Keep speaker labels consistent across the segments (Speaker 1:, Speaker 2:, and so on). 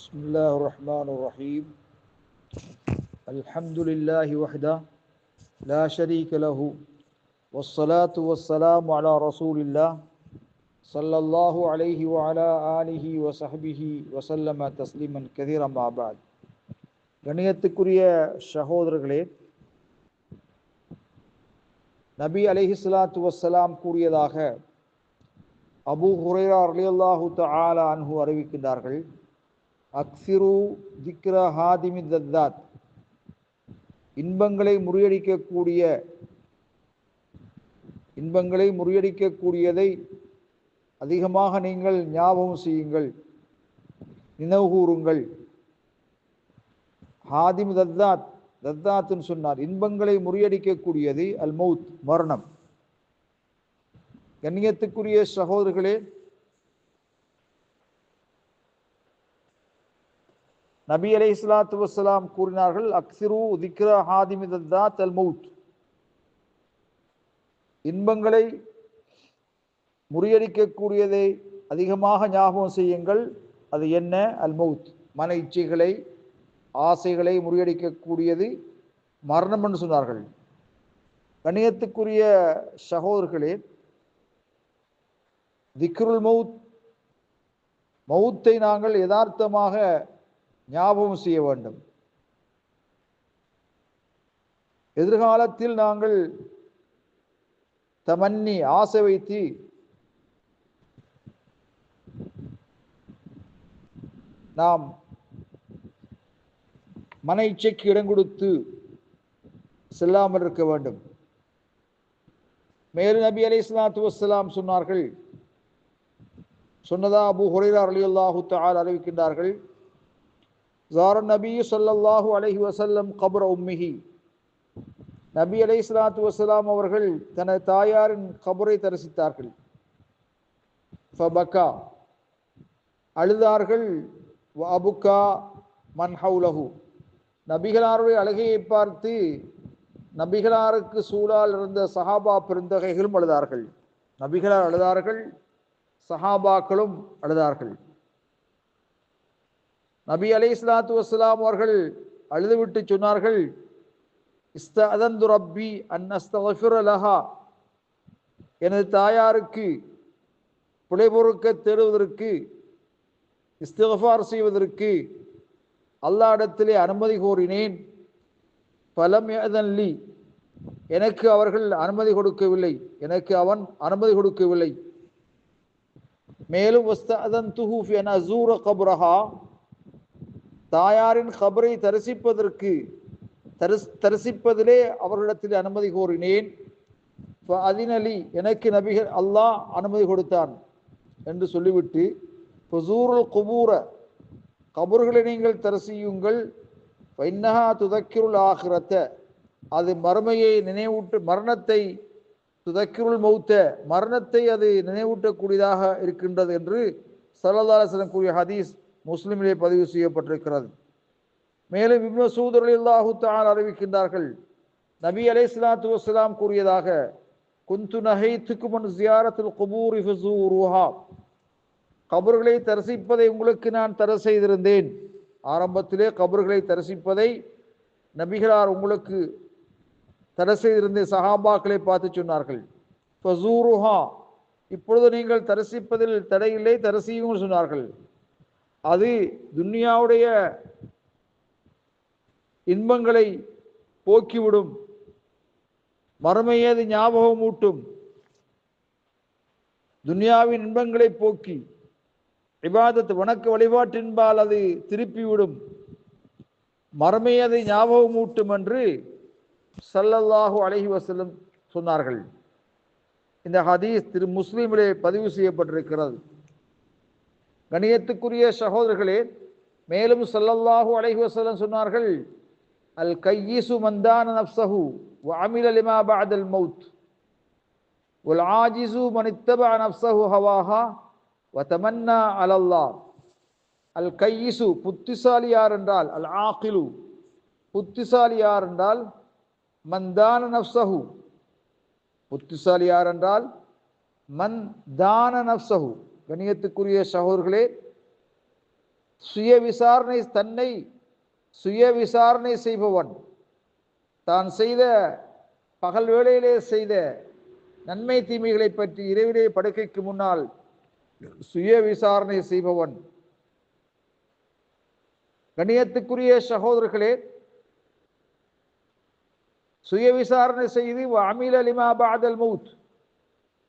Speaker 1: بسم الله الرحمن الرحيم الحمد لله وحده لا شريك له والصلاة والسلام على رسول الله صلى الله عليه وعلى آله وصحبه وسلم تسليما كثيرا ما بعد கணியத்துக்குரிய சகோதரர்களே நபி அலைஹி ஸலாத்து வஸ்ஸலாம் கூறியதாக அபூ ஹுரைரா ரலியல்லாஹு தஆலா அன்ஹு அறிவிக்கின்றார்கள் அக்ஸிரு திக்ர ஹாதிமி தத்தாத். இன்பங்களை முறியடிக்கக்கூடிய இன்பங்களை முறியடிக்கக்கூடியதை அதிகமாக நீங்கள் ஞாபகம் செய்யுங்கள். நினைவு கூறுங்கள். ஹாதிம் தத்தாத் தத்தாத்துன்னு சொன்னார். இன்பங்களை முறியடிக்கக்கூடியது அல்மௌத் மரணம். கண்ணியத்துக்குரிய சகோதரர்களே நபி அலை இஸ்லாத்து வசலாம் கூறினார்கள் அக்சிரு திக்ர ஹாதிமி தத்தாத் அல் இன்பங்களை முறியடிக்கக்கூடியதை அதிகமாக ஞாபகம் செய்யுங்கள். அது என்ன? அல்மௌத் மன இச்சைகளை ஆசைகளை முறியடிக்கக்கூடியது மரணம் என்று சொன்னார்கள். கணியத்துக்குரிய சகோதரர்களே திக்ருல் மவுத் மவுத்தை நாங்கள் யதார்த்தமாக ஞாபகம் செய்ய வேண்டும். எதிர்காலத்தில் நாங்கள் தமன்னி ஆசை வைத்து நாம் மன இச்சைக்கு இடம் கொடுத்து செல்லாமல் இருக்க வேண்டும். மேலும் நபி அலி இஸ்லாத்து வசலாம் சொன்னார்கள். சொன்னதா அபு ஹுரைரா அலி அல்லாஹு தால் அறிவிக்கின்றார்கள். ஜாரன் நபி சொல்லல்லாஹு அலஹி வசல்லம் கபர் உம்மிஹி நபி அலை சலாத்து வசலாம் அவர்கள் தனது தாயாரின் கபரை தரிசித்தார்கள். ஃபபக்கா அழுதார்கள். அபுக்கா மன்ஹவுலஹு நபிகளாருடைய அழகையை பார்த்து நபிகளாருக்கு சூழால் இருந்த சஹாபா பெருந்தகைகளும் அழுதார்கள். நபிகளார் அழுதார்கள். சஹாபாக்களும் அழுதார்கள். நபி அலை இஸ்லாத்து வஸ்லாம் அவர்கள் அழுதுவிட்டு சொன்னார்கள் இஸ்தஅதந்து ரப்பி அன்னஸ்தலஹா எனது தாயாருக்கு பிழைபொறுக்க தேடுவதற்கு இஸ்திஃபார் செய்வதற்கு அல்லாடத்திலே அனுமதி கோரினேன். பலம் ஏதன்லி எனக்கு அவர்கள் அனுமதி கொடுக்கவில்லை. எனக்கு அவன் அனுமதி கொடுக்கவில்லை. மேலும் அசூர கபுரஹா. தாயாரின் கபரை தரிசிப்பதற்கு தரிஸ் தரிசிப்பதிலே அவர்களிடத்தில் அனுமதி கோரினேன். அதினலி எனக்கு நபிகள் அல்லாஹ் அனுமதி கொடுத்தான் என்று சொல்லிவிட்டு ஃபசூருல் குபூர கபர்களை நீங்கள் தரிசியுங்கள். பைன்னஹா துதக்கிருள் ஆகிறத்த அது மறுமையை நினைவூட்டு மரணத்தை துதக்கிருள் மௌத்த மரணத்தை அது நினைவூட்டக்கூடியதாக இருக்கின்றது என்று சல்லதாசனம் கூறிய ஹதீஸ் முஸ்லிமிலே பதிவு செய்யப்பட்டிருக்கிறது. மேலும் இப்னு சூதர் அல்லாஹு தான் அறிவிக்கின்றார்கள். நபி அலை சலாத்து வசலாம் கூறியதாக குந்து நகை துக்குமன் ஜியாரத்தில் குபூர் ரூஹா கபர்களை தரிசிப்பதை உங்களுக்கு நான் தர செய்திருந்தேன். ஆரம்பத்திலே கபர்களை தரிசிப்பதை நபிகளார் உங்களுக்கு தடை செய்திருந்த சஹாபாக்களை பார்த்து சொன்னார்கள். ஃபசூருஹா. இப்பொழுது நீங்கள் தரிசிப்பதில் தடையில்லை தரிசியும் சொன்னார்கள். அது துன்யாவுடைய இன்பங்களை போக்கிவிடும். மறுமையது ஞாபகம் ஊட்டும். துன்யாவின் இன்பங்களை போக்கி விவாதத்து வணக்க வழிபாட்டின்பால் அது திருப்பிவிடும். மறுமையதை ஞாபகம் ஊட்டும் என்று சல்லல்லாஹு அலஹி வசல்லம் சொன்னார்கள். இந்த ஹதீஸ் திரு முஸ்லீமிலே பதிவு செய்யப்பட்டிருக்கிறது. கணியத்துக்குரிய சகோதரர்களே மேலும் சல்லல்லாஹூ அலஹி வசல்லம் சொன்னார்கள் அல் கையீசு மந்தான நப்சஹு வாமில் அலிமா பாதல் மவுத் உல் ஆஜிசு மனித்தபா நப்சஹு ஹவாஹா வத்தமன்னா அலல்லா அல் கையீசு புத்திசாலி யார் என்றால்? அல் ஆகிலு புத்திசாலி யார் என்றால்? மந்தான நப்சஹு புத்திசாலி யார் என்றால்? மன் தான நப்சஹு கணியத்துக்குரிய சகோதர்களே சுய விசாரணை தன்னை சுய விசாரணை செய்பவன். தான் செய்த பகல் வேளையிலே செய்த நன்மை தீமைகளை பற்றி இறைவிலே படுக்கைக்கு முன்னால் சுய விசாரணை செய்பவன். கணியத்துக்குரிய சகோதரர்களே சுய விசாரணை செய்து அமில அலிமா பாதல் மவுத்.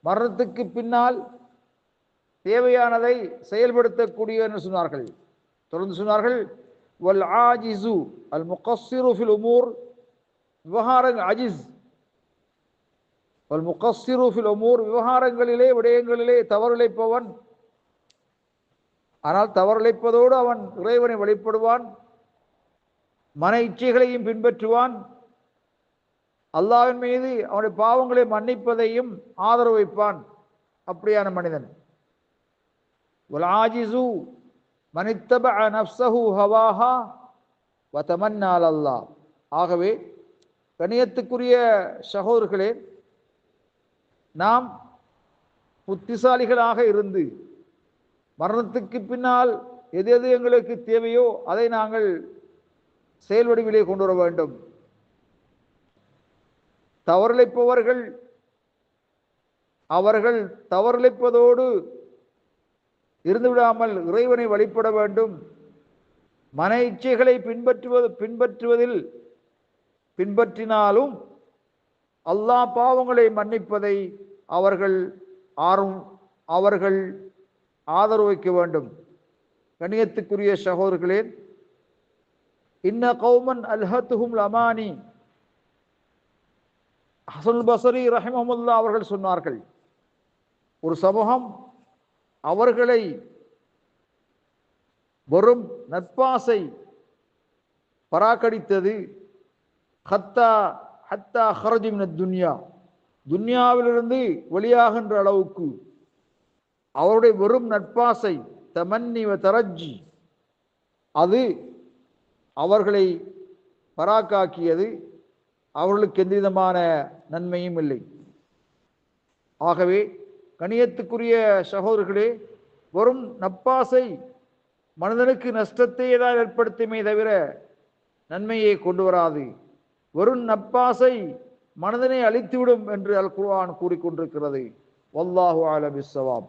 Speaker 1: மரணத்துக்கு பின்னால் தேவையானதை செயல்படுத்தக்கூடிய என்று சொன்னார்கள். தொடர்ந்து சொன்னார்கள் வல் ஆஜிசு அல் முகஸ்ஸிரு ஃபில் உமூர். விவகாரங்கள் அஜிஸ். வல் முகஸ்ஸிரு ஃபில் உமூர். விவகாரங்களிலே விடயங்களிலே தவறிழைப்பவன். ஆனால் தவறிழைப்பதோடு அவன் இறைவனை வழிபடுவான் மன இச்சைகளையும் பின்பற்றுவான். அல்லாவின் மீது அவனுடைய பாவங்களை மன்னிப்பதையும் ஆதரவு வைப்பான். அப்படியான மனிதன். ஆஜிசு மனித்தப நப்சஹு ஹவாஹா வதமன்னால் அல்லாஹ் ஆகவே கணியத்துக்குரிய சகோதரர்களே நாம் புத்திசாலிகளாக இருந்து மரணத்துக்கு பின்னால் எது எது எங்களுக்கு தேவையோ அதை நாங்கள் செயல் வடிவிலே கொண்டு வர வேண்டும். தவறிழைப்பவர்கள் அவர்கள் தவறிழைப்பதோடு இருந்துவிடாமல் இறைவனை வழிபட வேண்டும். மன இச்சைகளை பின்பற்றுவது பின்பற்றுவதில் பின்பற்றினாலும் அல்லாஹ் பாவங்களை மன்னிப்பதை அவர்கள் ஆர்வம் அவர்கள் ஆதரவு வைக்க வேண்டும். கணியத்துக்குரிய சகோதரர்களே இன்ன கௌமன் அல்ஹத்துஹும் லமானி. ஹசன் பசரி ரஹிமஹமுல்லா அவர்கள் சொன்னார்கள் ஒரு சமூகம் அவர்களை வெறும் நட்பாசை பராக்கடித்தது. ஹத்தா ஹத்தா ஹரஜிமின துன்யா. துன்யாவிலிருந்து வெளியாகின்ற அளவுக்கு அவருடைய வெறும் நட்பாசை தமன்னிவ தரஜி அது அவர்களை பராக்காக்கியது. அவர்களுக்கு எந்தவிதமான நன்மையும் இல்லை. ஆகவே கணியத்துக்குரிய சகோதரர்களே வரும் நப்பாசை மனிதனுக்கு நஷ்டத்தை ஏதாவது ஏற்படுத்துமே தவிர நன்மையை கொண்டு வராது. வெறும் நப்பாசை மனதனை அழித்துவிடும் என்று அல் குர்ஆன் கூறிக்கொண்டிருக்கிறது. வல்லாஹு ஆலபிஸ்ஸவாப்